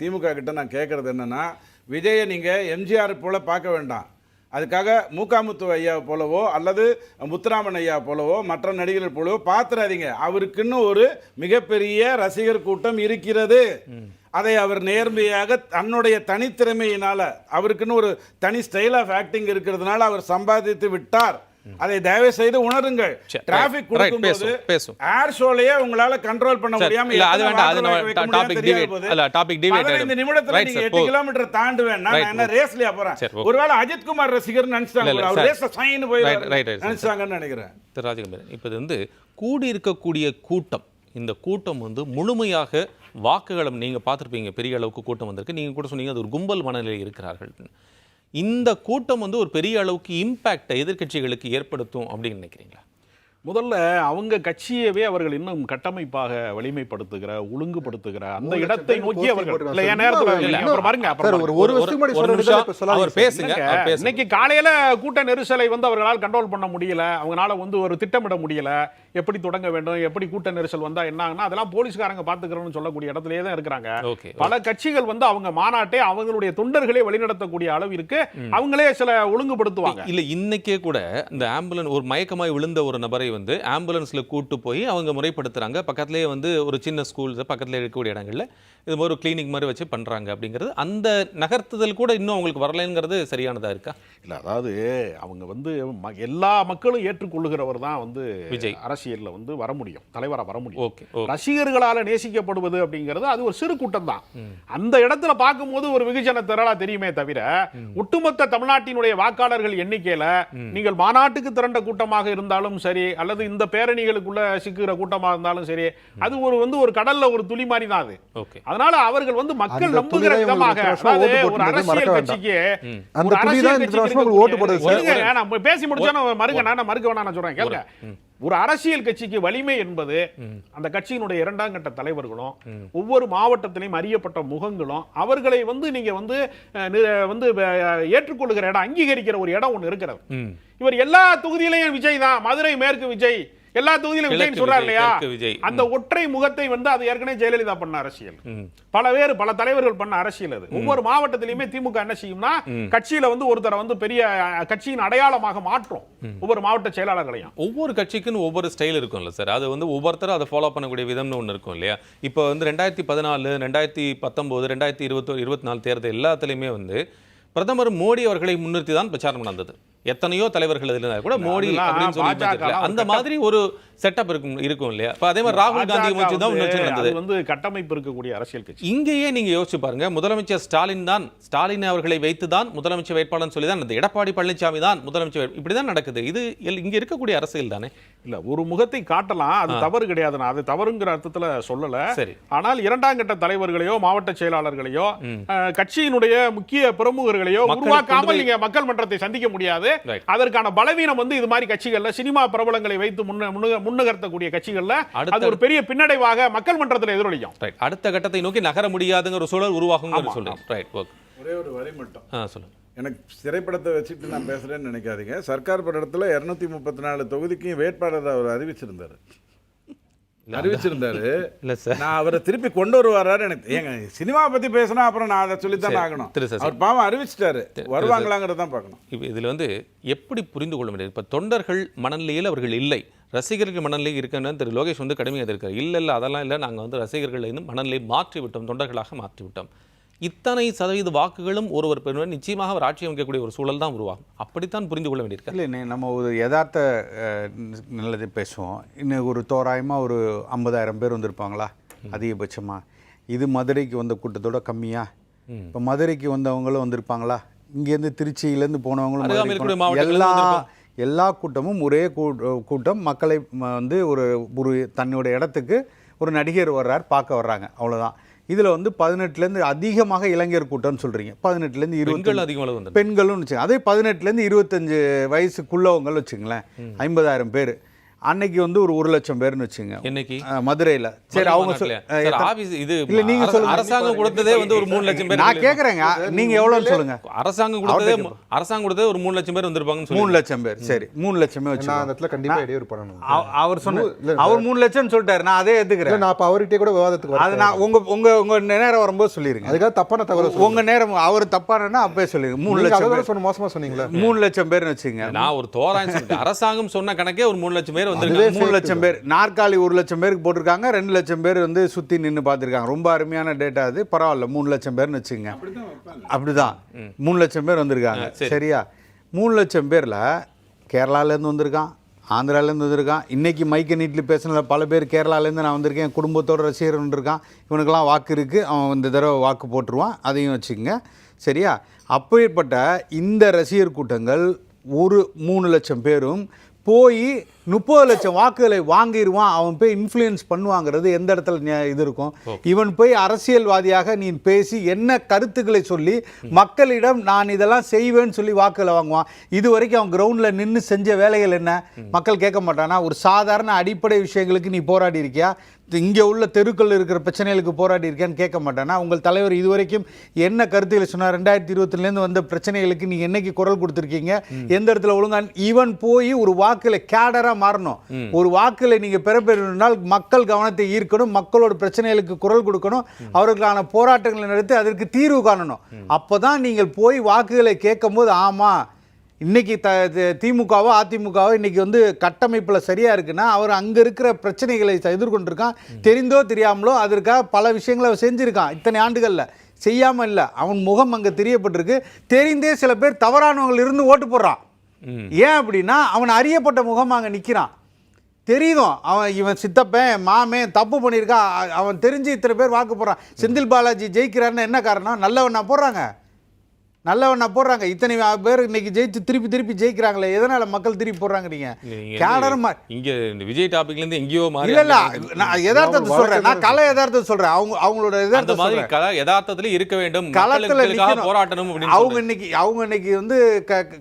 திமுக கிட்ட நான் கேட்குறது என்னென்னா விஜயை நீங்கள் எம்ஜிஆர் போல் பார்க்க வேண்டாம். அதுக்காக மூக்காமுத்து ஐயா போலவோ அல்லது முத்துராமன் ஐயா போலவோ மற்ற நடிகர்கள் போலவோ பார்த்துறாதீங்க. அவருக்குன்னு ஒரு மிகப்பெரிய ரசிகர் கூட்டம் இருக்கிறது. அதை அவர் நேர்மையாக தன்னுடைய தனித்திறமையினால் அவருக்குன்னு ஒரு தனி ஸ்டைல் ஆஃப் ஆக்டிங் இருக்கிறதுனால அவர் சம்பாதித்து விட்டார். அதை தயவு செய்து உணருங்கள் டிராபிக் கொடுக்கும்போது பேசுவோம். ஏர் ஷோலயே உங்களால கண்ட்ரோல் பண்ண முடியாம இல்ல, அது வேண்டாம், அது நம்ம debate. போது, இல்ல, debate பதினைந்து ஆயிடும். நிமிடத்துல Right, நீங்க sir, எட்டு போதும். கிலோமீட்டர் தாண்டுவேன் நான் என்ன ரேஸ்லயா போறேன். ஒருவேளை அஜித்குமார் ரசிகர் நினைச்சிட்டாங்க இல்ல, அவர். ரேஸ்ல சைன் போய். நினைச்சாங்கன்னு நினைக்கிறேன் திரு ராஜகம்பீரன் இப்போ இது வந்து கூடி இருக்கக்கூடிய கூட்டம் இந்த கூட்டம் வந்து முழுமையாக வாக்குகளும் நீங்கள் பார்த்துருப்பீங்க பெரிய அளவுக்கு கூட்டம் வந்திருக்கு நீங்கள் கூட சொன்னீங்க அது ஒரு கும்பல் மனநிலையில் இருக்கிறார்கள் இந்த கூட்டம் வந்து ஒரு பெரிய அளவுக்கு இம்பேக்டை எதிர்கட்சிகளுக்கு ஏற்படுத்தும் அப்படின்னு நினைக்கிறீங்களா? முதல்ல அவங்க கட்சியவே அவர்கள் இன்னும் கட்டமைப்பாக வலிமைப்படுத்துகிற ஒழுங்குபடுத்துகிற அந்த இடத்தை நோக்கி அவர்கள் இல்ல என். நேரத்துல பாருங்க. ஒரு சொல்லாதீங்க அவர். பேசுங்க. இன்னைக்கு காலையில கூட்ட நெரிசலை வந்து அவர்களால் கண்ட்ரோல் பண்ண முடியல. அவங்களால வந்து ஒரு திட்டமிட முடியல. எப்படி தொடங்க வேண்டும்? எப்படி கூட்ட நெரிசல் வந்தா என்ன அதெல்லாம் போலீஸ்காரங்க பாத்துக்கிறோம்னு சொல்லக்கூடிய இடத்துலயே தான் இருக்கிறாங்க. பல கட்சிகள் வந்து அவங்க மாநாட்டை அவங்களுடைய தொண்டர்களே வழிநடத்தக்கூடிய அளவிற்கு அவங்களே சில ஒழுங்குபடுத்துவாங்க. இல்ல இன்னைக்கே கூட இந்த ஆம்புலன்ஸ் ஒரு மயக்கமாய் விழுந்த ஒரு நபரை வந்து ஆம்புலன்ஸ்ல கூட்டு போய் அவங்க முறைப்படுத்துறாங்க. பக்கத்துலேயே வந்து ஒரு சின்ன ஸ்கூல் பக்கத்தில் இருக்கக்கூடிய இடங்களில் இது மாதிரி ஒரு கிளினிக் மாதிரி வச்சு பண்றாங்க அப்படிங்கிறது. அந்த நகர்த்துதல் கூட இன்னும் அவங்களுக்கு வரலைங்கிறது சரியானதா இருக்கா? இல்ல அதாவது அவங்க வந்து எல்லா மக்களும் ஏற்றுக்கொள்ளுகிறவர் தான் வந்து விஜய். அரசியல்ல வந்து வர முடியும். தலைவரா வர முடியும். ஓகே ரசிகர்களால நேசிக்கப்படுவது அப்படிங்கிறது அது ஒரு சிறு கூட்டம் தான் அந்த இடத்துல பார்க்கும்போது ஒரு வெகுஜன திரளா தெரியுமே தவிர ஒட்டுமொத்த தமிழ்நாட்டினுடைய வாக்காளர்கள் எண்ணிக்கையில நீங்கள் மாநாட்டுக்கு திரண்ட கூட்டமாக இருந்தாலும் சரி அல்லது இந்த பேரணிகளுக்குள்ள சிக்குகிற கூட்டமா இருந்தாலும் சரி அது ஒரு வந்து ஒரு கடல்ல ஒரு துளி மாதிரி தான் அது. ஓகே. அதனால அவர்கள் வந்து மக்கள் நம்புகிற விதமாக ஒரு அரசியல். கட்சிக்கு அந்த ஒரு அரசியல் கட்சிக்கு ஓட்டு நான் பேசி முடிச்சா நான் மறுக்க நான் மறுக்க வேணாம் நான் சொல்றேன். கேளுங்க. ஒரு அரசியல் கட்சிக்கு வலிமை என்பது அந்த கட்சியினுடைய இரண்டாம் கட்ட தலைவர்களும் ஒவ்வொரு மாவட்டத்திலையும் அறியப்பட்ட முகங்களும் அவர்களை வந்து நீங்க வந்து வந்து ஏற்றுக்கொள்ளுகிற இடம் அங்கீகரிக்கிற ஒரு இடம் ஒண்ணு இருக்கிறது. இவர் எல்லா தொகுதியிலையும் விஜய் தான். மதுரை மேற்கு விஜய். எல்லா தொகுதியிலும் விஜய் சொல்றாரு இல்லையா. அந்த ஒற்றை முகத்தை வந்து அது ஏற்கனவே ஜெயலலிதா பண்ண அரசியல். பல பேர் பல தலைவர்கள் பண்ண அரசியல் அது. ஒவ்வொரு மாவட்டத்திலையுமே திமுக என்ன செய்யும்னா கட்சியில வந்து ஒருத்தரை வந்து பெரிய கட்சியின் அடையாளமாக மாற்றும். ஒவ்வொரு மாவட்ட செயலாளர்களையும். ஒவ்வொரு கட்சிக்குன்னு ஒவ்வொரு ஸ்டைல் இருக்கும்ல சார் அது வந்து ஒவ்வொருத்தரும் அதை ஃபாலோ பண்ணக்கூடிய விதம்னு ஒன்று இருக்கும் இல்லையா? இப்போ வந்து ரெண்டாயிரத்தி பதினாலு ரெண்டாயிரத்தி பத்தொம்போது ரெண்டாயிரத்தி இருபத்தொரு இருபத்தி நாலு தேர்தல் எல்லாத்துலேயுமே வந்து பிரதமர் மோடி அவர்களை முன்னிறுத்தி தான் பிரச்சாரம் நடந்தது. எத்தனையோ தலைவர்கள் இதில் கூட மோடி அப்படின்னு சொல்லி அந்த. மாதிரி ஒரு செட்டப் இருக்கும் இருக்கும் இல்லையா? இப்போ அதே மாதிரி ராகுல் காந்தி வச்சு தான் நடந்தது. வந்து கட்டமைப்பு இருக்கக்கூடிய அரசியல் கட்சி. இங்கேயே நீங்க யோசிச்சு பாருங்க முதலமைச்சர் ஸ்டாலின் தான் ஸ்டாலின் அவர்களை வைத்து தான் முதலமைச்சர் வேட்பாளர்னு சொல்லி தான் அந்த எடப்பாடி பழனிசாமி தான் முதலமைச்சர் வேட்பு- இப்படிதான் நடக்குது. இது இங்க இருக்கக்கூடிய அரசியல் தானே? இல்ல ஒரு முகத்தை காட்டலாம். அது தவறு கிடையாது. நான் அது தவறுங்கிற அர்த்தத்துல சொல்லல. சரி. ஆனால் இரண்டாம் கட்ட தலைவர்களையோ மாவட்ட செயலாளர்களையோ கட்சியினுடைய முக்கிய பிரமுகர்களையோ உருவாக்காமல் நீங்க மக்கள் மன்றத்தை சந்திக்க முடியாது. அதற்கான பலவீனம் வந்து இது மாதிரி கட்சிகள்ல சினிமா பிரபலங்களை வைத்து முன்ன- முன்னுக- முன்னுகர்த்தக்கூடிய கட்சிகள்ல அது ஒரு பெரிய பின்னடைவாக மக்கள் மன்றத்தில் எதிரொலிக்கும். ரைட் அடுத்த கட்டத்தை நோக்கி நகர முடியாதுங்கிற ஒரு சூழல் ரைட் ஓகே ஒரே ஒரு வரி மட்டும் சொல்லுங்க. எனக்கு திரைப்படத்தை வச்சுட்டு நான் பேசுறேன்னு நினைக்காதீங்க. சர்க்கார் படத்துல இருநூத்தி முப்பத்தி நாலு தொகுதிக்கும் வேட்பாளர் அவர் அறிவிச்சிருந்தாரு. அறிவிச்சிருந்தாரு. இல்ல சார். நான் அவரை திருப்பி கொண்டு வருவாரான்னு எனக்கு ஏங்க சினிமா பத்தி பேசினா அப்புறம் நான் அதை சொல்லித்தான் ஆகணும். அவர் பாவம் அறிவிச்சிட்டாரு. வருவாங்களாங்கிறத தான் பார்க்கணும். இப்போ இதில் வந்து எப்படி புரிந்து கொள்ள முடியாது இப்போ தொண்டர்கள் மனநிலையில் அவர்கள் இல்லை. ரசிகர்கள் மனநிலை இருக்குன்னு திரு லோகேஷ் வந்து கடுமையாக இருக்கார் இல்லை இல்லை அதெல்லாம் இல்லை. நாங்கள் வந்து ரசிகர்களை இருந்து மனநிலை மாற்றி விட்டோம் தொண்டர்களாக மாற்றி விட்டோம் இத்தனை சதவீத வாக்குகளும் ஒருவர் பெறுவர். நிச்சயமாக அவர் ஆட்சி அமைக்கக்கூடிய ஒரு சூழல் தான் உருவாகும். அப்படித்தான் புரிந்து கொள்ள வேண்டியிருக்கு இல்லை நம்ம ஒரு யதார்த்த நல்லது பேசுவோம். இன்னும் ஒரு தோராயமாக ஒரு ஐம்பதாயிரம் பேர் வந்திருப்பாங்களா? அதிகபட்சமாக இது மதுரைக்கு வந்த கூட்டத்தோட கம்மியா? இப்போ மதுரைக்கு வந்தவங்களும் வந்திருப்பாங்களா? இங்கேருந்து திருச்சியிலேருந்து போனவங்களும் எல்லா. எல்லா கூட்டமும் ஒரே கூட்டம். மக்களை வந்து ஒரு ஒரு தன்னோட இடத்துக்கு ஒரு நடிகர் வர்றார் பார்க்க வர்றாங்க. அவ்வளவுதான். இதுல வந்து பதினெட்டுலேருந்து அதிகமாக இளைஞர் கூட்டம்னு சொல்றீங்க. பதினெட்டுலேருந்து இருபத்தி பெண்கள் அதிகம் அளவு வந்து பெண்களும் அதே பதினெட்டுலேருந்து இருபத்தஞ்சு வயசுக்குள்ளவங்க வச்சுங்களேன் ஐம்பதாயிரம் பேர். அன்னைக்கு வந்து ஒரு ஒரு லட்சம் பேர்னு வச்சுங்க. என்னைக்கு? அஹ், மதுரையில. சரி அவங்க இது இல்ல, நீங்க அரச- சொல்லுங்க. அரசாங்கம் கொடுத்ததே வந்து ஒரு மூணு லட்சம் பேர் நான் கேக்குறேங்க. நீங்க எவ்வளவுன்னு சொல்லுங்க. அரசாங்கம் கொடுத்ததே அரசாங்கம் கொடுத்ததே ஒரு மூணு லட்சம் பேர் வந்திருப்பாங்கன்னு மூணு லட்சம் பேர். சரி மூணு லட்சமே நான் வச்சு அந்த இடத்துல கண்டிப்பா இடையூறு பண்ணணும். அவர் சொன்ன அவர் மூணு லட்சம் சொல்லிட்டாரு. நான் அதே இல்ல ஏத்துக்கிறேன் நான் அப்ப அவர்கிட்ட கூட விவாதத்துக்கு அது நான் உங்க உங்க உங்க நேரம் வரும்போது சொல்லிருங்க. அதுக்காக தப்பான தகவல் உங்க நேரம் அவர் தப்பானா அப்பவே சொல்லிருங்க. மூணு லட்சம் பேர். சொன்ன மோசமா சொன்னீங்களா. மூணு லட்சம் பேர்னு வச்சுங்க. நான் ஒரு தோராயம் அரசாங்கம் சொன்ன கணக்கே ஒரு மூணு லட்சம் பேர் வந்திருக்காங்க. மூணு லட்சம் பேர். நாற்காலி ஒரு லட்சம் பேருக்கு போட்டிருக்காங்க. ரெண்டு லட்சம் பேர் வந்து சுத்தி நின்னு பார்த்திருக்காங்க. ரொம்ப அருமையான டேட்டா அது. பரவாயில்ல மூணு லட்சம் பேர்னு வச்சுங்க அப்படிதான் மூணு லட்சம் பேர் வந்திருக்காங்க. சரியா? மூணு லட்சம் பேர்ல கேரளாலேருந்து வந்திருக்கான் ஆந்திராலேருந்து வந்திருக்கான். இன்னைக்கு மைக்க நீட்டில் பேசின பல பேர் கேரளாலேருந்து நான் வந்திருக்கேன். குடும்பத்தோட ரசிகர் வந்திருக்கான் இவனுக்கெல்லாம் வாக்கு இருக்குது அவன் இந்த தடவை வாக்கு போட்டுருவான். அதையும் வச்சுக்கோங்க. சரியா? அப்பேற்பட்ட இந்த ரசிகர் கூட்டங்கள் ஒரு மூணு லட்சம் பேரும் போய் முப்பது லட்சம் வாக்குகளை வாங்கிடுவான் அவன் போய் இன்ஃப்ளூயன்ஸ் பண்ணுவாங்கிறது எந்த இடத்துல இது இருக்கும். இவன் போய் அரசியல்வாதியாக நீ பேசி என்ன கருத்துக்களை சொல்லி மக்களிடம் நான் இதெல்லாம் செய்வேன்னு சொல்லி வாக்குகளை வாங்குவான். இது வரைக்கும் அவன் கிரவுண்டில் நின்று செஞ்ச வேலைகள் என்ன? மக்கள் கேட்க மாட்டானா? ஒரு சாதாரண அடிப்படை விஷயங்களுக்கு நீ போராடி இருக்கியா? இங்கே உள்ள தெருக்கள் இருக்கிற பிரச்சனைகளுக்கு போராடி இருக்கியான்னு கேட்க மாட்டானா. உங்கள் தலைவர் இதுவரைக்கும் என்ன கருத்துக்களை சொன்னார்? ரெண்டாயிரத்தி இருபத்திலேருந்து வந்த பிரச்சனைகளுக்கு நீ என்னைக்கு குரல் கொடுத்துருக்கீங்க? எந்த இடத்துல ஒழுங்கா ஈவன் போய் ஒரு வாக்குல கேடராக மாறணும். ஒரு வாக்குல நீங்க பெற பெறணும்னால் மக்கள் கவனத்தை ஈர்க்கணும் மக்களோட பிரச்சனைகளுக்கு குரல் கொடுக்கணும் அவர்களுக்கான போராட்டங்களை நடத்தி அதற்கு தீர்வு காணணும். அப்பதான் நீங்கள் போய் வாக்குகளை கேட்கும் போது ஆமா இன்னைக்கு த திமுகவோ அதிமுகவோ இன்னைக்கு வந்து கட்டமைப்பில் சரியா இருக்குன்னா அவர் அங்க இருக்கிற பிரச்சனைகளை எதிர்கொண்டிருக்கான். தெரிந்தோ தெரியாமலோ அதற்காக பல விஷயங்களை அவர் செஞ்சிருக்கான். இத்தனை ஆண்டுகள்ல. செய்யாம இல்லை. அவன் முகம் அங்க தெரியப்பட்டிருக்கு. தெரிந்தே சில பேர் தவறானவங்க இருந்து ஓட்டு போடுறான். ஏன் அப்படின்னா அவன் அறியப்பட்ட முகம் அங்கே நிற்கிறான் தெரியுதும் அவன் இவன் சித்தப்பன் மாமன் தப்பு பண்ணியிருக்கான். அவன் தெரிஞ்சு இத்தனை பேர் வாக்கு போடுறான். செந்தில் பாலாஜி ஜெயிக்கிறாருன்னு என்ன காரணம்? நல்லவனா போடுறாங்க. நல்லவனா போடுறாங்க. இத்தனை பேர் இன்னைக்கு ஜெயிச்சு திருப்பி திருப்பி ஜெயிக்கிறாங்களே. எதனால மக்கள் திருப்பி போடுறாங்க நீங்க கேடர் இங்க இந்த விஜய் டாபிக்ல இருந்து எங்கேயோ மாறி இல்ல இல்ல. நான் யதார்த்தத்தை சொல்றேன். நான் கலை யதார்த்தத்தை சொல்றேன். அவங்க அவங்களோட அந்த யதார்த்தத்தை மாதிரி கல யதார்த்தத்துல இருக்க வேண்டும். களத்துல. போராட்டணும் அவங்க. இன்னைக்கு அவங்க இன்னைக்கு வந்து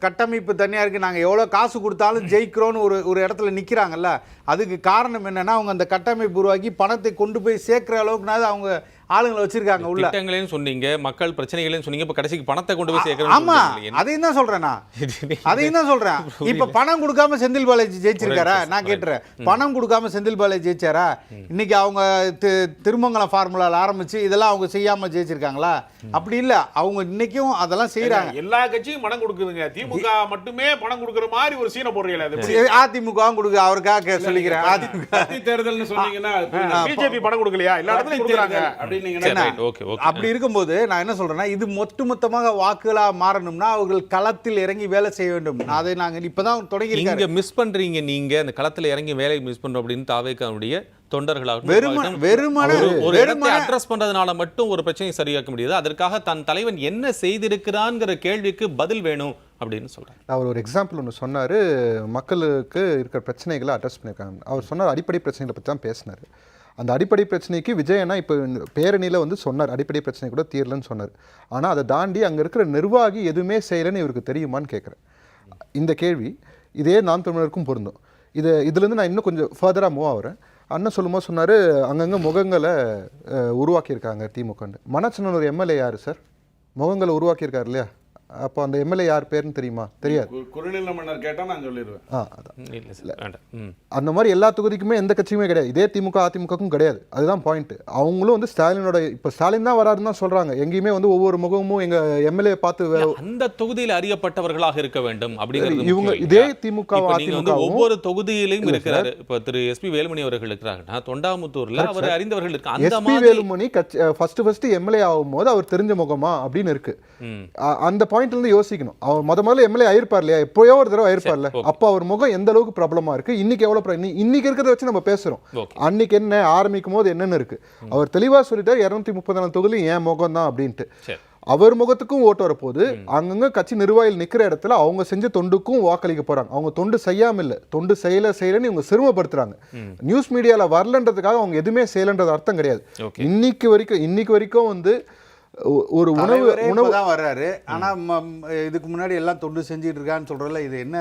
கட்டமைப்பு தனியா இருக்கு. நாங்க எவ்வளவு காசு கொடுத்தாலும் ஜெயிக்கிறோம்னு ஒரு ஒரு இடத்துல நிக்கிறாங்கல்ல. அதுக்கு காரணம் என்னன்னா அவங்க அந்த கட்டமைப்பு உருவாக்கி பணத்தை கொண்டு போய் சேர்க்கிற அளவுக்குனாவது அவங்க ஆளுங்களை வச்சிருக்காங்க உள்ள. திட்டங்களையும் சொன்னீங்க மக்கள் பிரச்சனைகளையும் சொன்னீங்க. இப்ப கடைசிக்கு பணத்தை கொண்டு போய் ஆமா. சேர்க்கணும் அதையும் தான் சொல்றேன் நான். அதையும் தான் சொல்றேன். இப்ப பணம் கொடுக்காம செந்தில் பாலாஜி ஜெயிச்சிருக்காரா? நான் கேட்டுறேன். பணம் கொடுக்காம செந்தில் பாலாஜி ஜெயிச்சாரா இன்னைக்கு அவங்க திருமங்கலம் ஃபார்முலால ஆரம்பிச்சு இதெல்லாம் அவங்க செய்யாம ஜெயிச்சிருக்காங்களா? அப்படி இல்ல. அவங்க இன்னைக்கும் அதெல்லாம் செய்யறாங்க எல்லா கட்சியும் பணம் கொடுக்குதுங்க. திமுக மட்டுமே பணம் கொடுக்குற மாதிரி ஒரு சீனை போடுறீங்களா? அதிமுக கொடுக்க அவருக்காக கே- சொல்லிக்கிறேன். தேர்தல்னு சொன்னீங்கன்னா. பிஜேபி பணம் கொடுக்கலையா? எல்லா இடத்துலயும் கொடுக்குறாங்க. தேர்தல். அப்படின்னீங்கன்னா. அப்படி இருக்கும்போது நான் என்ன சொல்றேன்னா இது ஒட்டுமொத்தமாக வாக்குகளா மாறணும்னா அவர்கள் களத்தில் இறங்கி வேலை செய்ய வேண்டும். அதை நாங்க இப்பதான் தொடங்கி இங்க மிஸ் பண்றீங்க நீங்க அந்த களத்துல இறங்கி வேலை மிஸ் பண்றோம் அப்படின்னு தாவேக்காவுடைய தொண்டர்களாக வெறும- வெறுமன- ஒரு இடத்தை வெறுமன- அட்ரஸ் பண்றதுனால மட்டும் ஒரு பிரச்சனையை சரியாக்க முடியாது. அதற்காக தன் தலைவன் என்ன செய்திருக்கிறான்ங்கிற கேள்விக்கு பதில் வேணும் அப்படின்னு சொல்றேன் அவர் ஒரு எக்ஸாம்பிள் ஒன்று சொன்னார். மக்களுக்கு இருக்கிற பிரச்சனைகளை அட்ரஸ் பண்ணியிருக்காங்க. அவர் சொன்னார் அடிப்படை பிரச்சனைகளை பற்றி தான் பேசினார். அந்த அடிப்படை பிரச்சனைக்கு விஜயனா இப்போ பேரணியில் வந்து சொன்னார். அடிப்படை பிரச்சனை கூட தீரலன்னு சொன்னார். ஆனால் அதை தாண்டி அங்கே இருக்கிற நிர்வாகி எதுவுமே செய்யலைன்னு இவருக்கு தெரியுமான்னு கேட்குறேன். இந்த கேள்வி இதே நான் தமிழருக்கும் பொருந்தும். இது இதுலேருந்து நான் இன்னும் கொஞ்சம் ஃபர்தராக மூவ் ஆகிறேன் அண்ணன் சொல்லும்போது சொன்னார் அங்கங்கே முகங்களை உருவாக்கியிருக்காங்க திமுகன்னு. மனச்சனூர் ஒரு எம்எல்ஏ யார் சார்? முகங்களை உருவாக்கியிருக்காரு இல்லையா? அப்போ அந்த எம்எல்ஏ யார் பேருன்னு தெரியுமா? தெரியாது. குறுநில மன்னர் கேட்டா நான் சொல்லிடுவேன் ஆ அதான். அந்த மாதிரி எல்லா தொகுதிக்குமே எந்த கட்சியுமே கிடையாது. இதே திமுக அதிமுகக்கும் கிடையாது. அதுதான் பாயிண்ட் அவங்களும் வந்து ஸ்டாலினோட இப்போ ஸ்டாலின் தான் வராருன்னு தான் சொல்றாங்க. எங்கேயுமே வந்து ஒவ்வொரு முகமும் எங்க எம்எல்ஏ பார்த்து அந்த தொகுதியில் அறியப்பட்டவர்களாக இருக்க வேண்டும் அப்படிங்கிறது இவங்க இதே? திமுக ஒவ்வொரு தொகுதியிலையும் இருக்கிறாரு. இப்ப திரு எஸ்பி வேலுமணி அவர்கள் இருக்கிறாங்கன்னா தொண்டாமுத்தூர்ல அவர் அறிந்தவர்கள் இருக்கு. அந்த வேலுமணி கட்சி ஃபர்ஸ்ட் ஃபர்ஸ்ட் எம்எல்ஏ ஆகும்போது அவர் தெரிஞ்ச முகமா அப்படின்னு இருக்கு. அந்த பாயிண்ட்ல இருந்து யோசிக்கணும். அவர் முத முதல்ல எம்எல்ஏ ஆயிருப்பார் இல்லையா? எப்போயோ ஒரு தடவை ஆயிருப்பார்ல. அப்போ அவர் முகம் எந்த அளவுக்கு ப்ராப்ளமா இருக்கு? இன்னைக்கு இன்னி- இன்னைக்கு இருக்கிறத வச்சு நம்ம பேசுறோம். Okay. அன்னைக்கு என்ன ஆரம்பிக்கும் போது என்னன்னு இருக்கு. அவர் தெளிவா சொல்லிட்டார் இருநூத்தி முப்பது நாலு தொகுதி என் முகம் தான் அப்படின்ட்டு. அவர் முகத்துக்கும் ஓட்டு வரப்போகுது. அங்கங்க கட்சி நிர்வாகிகள் நிக்கிற இடத்துல அவங்க செஞ்ச தொண்டுக்கும் வாக்களிக்க போறாங்க. அவங்க தொண்டு செய்யாம இல்ல. தொண்டு செய்யல செய்யலன்னு இவங்க சிரமப்படுத்துறாங்க நியூஸ் மீடியால வரலன்றதுக்காக அவங்க எதுவுமே செய்யலன்றது அர்த்தம் கிடையாது. இன்னைக்கு வரைக்கும் இன்னைக்கு வரைக்கும் வந்து ஒரு உணவு உணவு இப்பதான் வர்றாரு. ஆனா இதுக்கு முன்னாடி எல்லாம் தொண்டு செஞ்சுட்டு இருக்கான்னு சொல்றதுல இது என்ன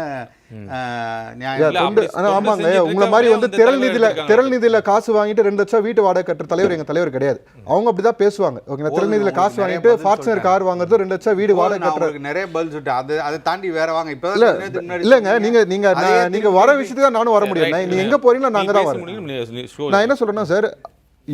ஆமாங்க உங்களை மாதிரி வந்து திரள் நிதியில. திரள் நிதியில காசு வாங்கிட்டு ரெண்டு லட்சம் வீட்டு வாடகை கட்டுற தலைவர் எங்க தலைவர் கிடையாது. அவங்க அப்படிதான் பேசுவாங்க. ஓகேங்களா? திரள் நிதியில காசு வாங்கிட்டு ஃபார்ச்சுனர். கார் வாங்குறது ரெண்டு லட்சம் வீடு வாடகை நான் கட்டுற உங்களுக்கு நிறைய பதில் சொல்லிட்டேன். அது அதை தாண்டி வேற வாங்க. இப்பதான் இல்ல இல்லங்க. நீங்க நீங்க நீங்க வர விஷயத்துக்கு தான் நானும் வர முடியும். நீங்க எங்க போறீங்களோ நாங்க தான் வரேன். நான் என்ன சொல்றேன்னா சார்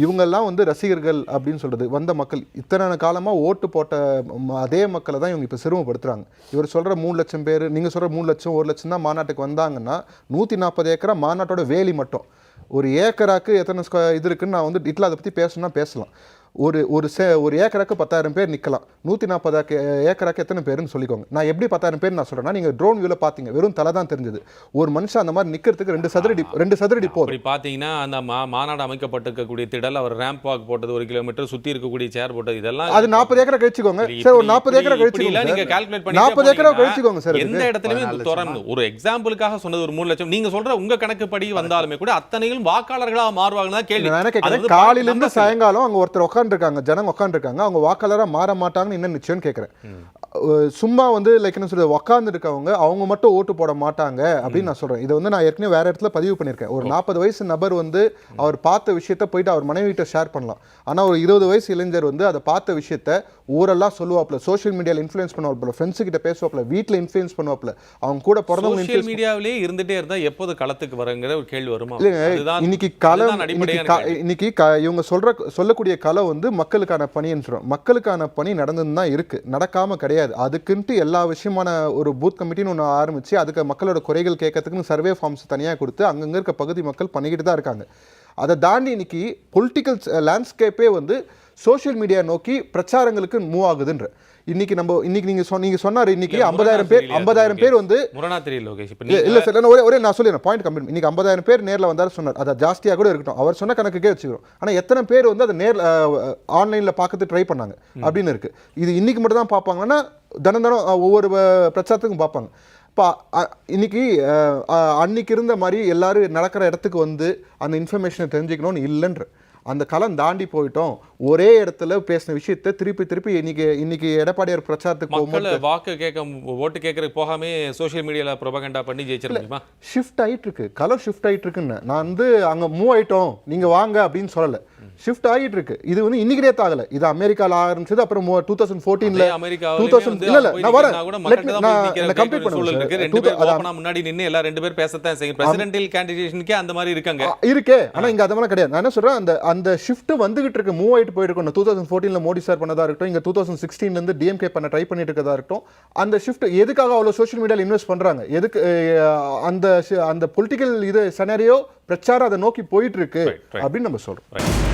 இவங்கெல்லாம் வந்து ரசிகர்கள் அப்படின்னு சொல்கிறது வந்த மக்கள். இத்தனை காலமாக ஓட்டு போட்ட ம- அதே மக்களை தான் இவங்க இப்போ சிரமப்படுத்துகிறாங்க இவர் சொல்கிற மூணு லட்சம் பேர் நீங்கள் சொல்கிற மூணு லட்சம் ஒரு லட்சம் தான் மாநாட்டுக்கு வந்தாங்கன்னா நூற்றி நாற்பது ஏக்கரா மாநாட்டோட வேலி மட்டும். ஒரு ஏக்கராக்கு எத்தனை ஸ்கொ- இது இருக்குன்னு நான் வந்து இட்ல அதை பற்றி பேசணும்னா பேசலாம். ஒரு ஒரு சே ஒரு ஏக்கராக்கு பத்தாயிரம் பேர் நிக்கலாம். நூற்றி நாற்பது ஏக்கராக்கு எத்தனை பேருன்னு சொல்லிக்கோங்க. நான் எப்படி பத்தாயிரம் பேர் நான் சொல்றேன்னா நீங்க ட்ரோன் வியூல பாத்தீங்க. வெறும் தலை தான் தெரிஞ்சது. ஒரு மனுஷன் அந்த மாதிரி நிக்கிறதுக்கு ரெண்டு சதுரடி ரெண்டு சதுரடி போதும். அப்படி பாத்தீங்கன்னா அந்த மா மாநாடு அமைக்கப்பட்டிருக்கக்கூடிய திடல் அவர் ரேம்ப் வாக் போட்டது ஒரு கிலோமீட்டர் சுத்தி இருக்கக்கூடிய சேர் போட்டது இதெல்லாம் அது நாற்பது ஏக்கரா கழிச்சுக்கோங்க. சார் ஒரு நாற்பது ஏக்கரா கழிச்சுக்கோங்க calculate பண்ணிட்டே நாற்பது ஏக்கரா கழிச்சுக்கோங்க சார் எந்த. இடத்துலயுமே தோராயம் ஒரு எக்ஸாம்பிளுக்காக சொன்னது ஒரு மூணு லட்சம். நீங்க சொல்ற உங்க கணக்குப்படி வந்தாலுமே கூட அத்தனையும் வாக்காளர்களா மாறுவாங்கன்னு தான் கேள்வி. நான் என்ன அது கேட்கறேன்? வந்து காலையில இருந்து numbers இல்ல. சாயங்காலம் அங்க ஒருத்தர் உட்காந்துருக்காங்க ஜனங்க உட்காந்துருக்காங்க அவங்க வாக்காளரா மாற மாட்டாங்கன்னு என்ன நிச்சயம் கேட்கறேன். சும்மா வந்து லைக் என்ன சொல்றது உட்கார்ந்து இருக்கவங்க அவங்க மட்டும் ஓட்டு போட மாட்டாங்க அப்படின்னு நான் சொல்றேன். இதை வந்து நான் ஏற்கனவே வேற இடத்துல பதிவு பண்ணியிருக்கேன். ஒரு நாற்பது வயசு நபர் வந்து அவர் பார்த்த விஷயத்த போயிட்டு அவர் மனைவிட்ட ஷேர் பண்ணலாம். ஆனா ஒரு இருபது வயசு இளைஞர் வந்து அதை பார்த்த விஷயத்த ஊரெல்லாம் சொல்லுவாப்ல சோஷியல் மீடியால இன்ஃப்ளூயன்ஸ் பண்ணுவாப்ல ஃப்ரெண்ட்ஸ் கிட்ட பேசுவாப்ல வீட்ல இன்ஃப்ளூயன்ஸ் பண்ணுவாப்ல அவங்க கூட பிறந்தவங்க சோஷியல் மீடியாவிலேயே இருந்துட்டே இருந்தா எப்போது களத்துக்கு வரங்கிற ஒரு கேள்வி வருமா? இல்லைங்க இன்னைக்கு அதுதான் இன்னைக்கு இவங்க சொல்ற சொல்லக்கூடிய கலை வந்து மக்களுக்கான பணின்னு சொல்றோம். மக்களுக்கான பணி நடந்துன்னு தான் இருக்கு. நடக்காம கிடையாது. அதுக்குன்ட்டு எல்லா விஷயமான ஒரு பூத் கமிட்டின்னு ஒன்று ஆரம்பிச்சு அதுக்கு மக்களோட குறைகள் கேட்கறதுக்குன்னு சர்வே ஃபார்ம்ஸ் தனியாக கொடுத்து அங்கங்க இருக்க பகுதி மக்கள் பண்ணிக்கிட்டு தான் இருக்காங்க. அதை தாண்டி இன்னைக்கு பொலிட்டிக்கல் லேண்ட்ஸ்கேப்பே வந்து சோஷியல் மீடியா நோக்கி பிரச்சாரங்களுக்கு மூவ் ஆகுதுன்ற. இன்னைக்கு நம்ம இன்னைக்கு நீங்க சொன்ன நீங்க சொன்னாரு இன்னைக்கு ஐம்பதாயிரம் பேர் ஐம்பதாயிரம் பேர் வந்து இல்ல சார் ஒரே ஒரே நான் சொல்லிடுறேன் பாயிண்ட் கம்ப்ளீட் இன்னைக்கு ஐம்பதாயிரம் பேர் நேர்ல வந்தாரு சொன்னார். அது ஜாஸ்தியா கூட இருக்கட்டும். அவர் சொன்ன கணக்குக்கே வச்சுக்கிறோம். ஆனா எத்தனை பேர் வந்து அதை நேர்ல ஆன்லைன்ல பார்க்கறது ட்ரை பண்ணாங்க. அப்படின்னு இருக்கு. இது இன்னைக்கு மட்டும் தான் பார்ப்பாங்கன்னா தினம் தினம் ஒவ்வொரு பிரச்சாரத்துக்கும் பார்ப்பாங்க. இப்போ இன்னைக்கு அன்னைக்கு இருந்த மாதிரி எல்லாரும் நடக்கிற இடத்துக்கு வந்து அந்த இன்ஃபர்மேஷனை தெரிஞ்சுக்கணும்னு இல்லைன்ற. அந்த களம் தாண்டி போயிட்டோம். ஒரே இடத்துல பேசின விஷயத்தை திருப்பி திருப்பி இன்னைக்கு இன்னைக்கு எடப்பாடியார் பிரச்சாரத்துக்கு போகும்போது வாக்கு கேட்க ஓட்டு கேட்கறதுக்கு போகாம சோஷியல் மீடியால ப்ரொபகண்டா பண்ணி முடியுமா ஷிஃப்ட் ஆயிட்டு இருக்கு. கலர் ஷிஃப்ட் ஆயிட்டு இருக்குன்னு. நான் வந்து அங்க மூவ் ஆயிட்டோம். நீங்க வாங்க அப்படின்னு சொல்லல. ஷிஃப்ட் ஆகிட்டு இருக்கு இது வந்து இன்னைக்கு டேத் ஆகல இது அமெரிக்கால ஆரம்பிச்சது அப்புறம் டூ தௌசண்ட் ஃபோர்டீன்ல டூ தௌசண்ட் இல்ல இல்ல நான் வரேன். நான் கம்ப்ளீட் பண்ணுவேன் முன்னாடி நின்னு எல்லா ரெண்டு பேர் பேசத்தான் செய்யும். பிரசிடென்டல் கேண்டிடேஷனுக்கே அந்த மாதிரி இருக்காங்க. இருக்கே. ஆனா இங்க அது மாதிரி கிடையாது. நான் என்ன சொல்றேன் அந்த அந்த ஷிஃப்ட் வந்துகிட்டு இருக்கு. மூவ் ஆயிட்டு போயிருக்கும் டூ தௌசண்ட் ஃபோர்டீன்ல மோடி சார் பண்ணதா இருக்கட்டும் இங்க டூ தௌசண்ட் சிக்ஸ்டீன்ல இருந்து டிஎம்கே பண்ண ட்ரை பண்ணிட்டு இருக்கதா இருக்கட்டும் அந்த ஷிஃப்ட் எதுக்காக அவ்வளவு சோஷியல் மீடியால இன்வெஸ்ட் பண்றாங்க? எதுக்கு அந்த அந்த பொலிட்டிக்கல் இது சனரியோ பிரச்சாரம் அதை நோக்கி போயிட்டு இருக்கு. அப்படின்னு நம்ம சொல்றோம்.